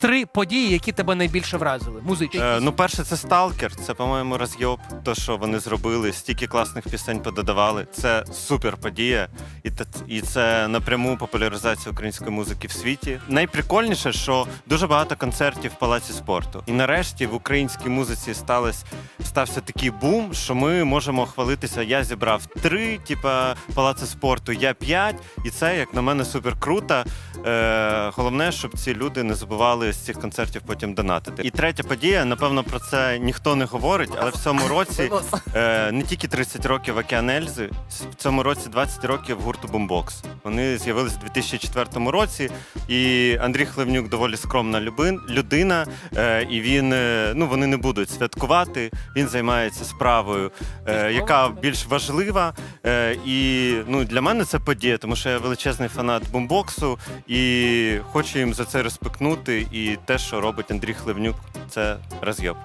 три події, які тебе найбільше вразили. Музичні. Е, ну, перше, це Сталкер. Це, по-моєму, розйоб. То, що вони зробили, стільки класних пісень пододавали. Це супер подія. І, та- і це напряму популяризація української музики в світі. Найприкольніше, що дуже багато концертів в палаці спорту. І нарешті в українській музиці сталося, стався такий бум, що ми можемо хвалитися. Я зібрав три, типа палаци спорту, я п'ять. І це, як на мене, супер круто. Е, головне, щоб ці люди не забували з цих концертів потім донатити. І третя подія, напевно, про це ніхто не говорить, але в цьому році е, не тільки 30 років Океан Ельзи, в цьому році 20 років гурту Бумбокс. Вони з'явилися у 2004 році, і Андрій Хливнюк доволі скромна людина, е, і він е, ну вони не будуть святкувати. Він займається справою, е, яка більш важлива. І ну для мене це подія, тому що я величезний фанат бумбоксу і хочу їм за це респектнути. І те, що робить Андрій Хливнюк, це розйоб.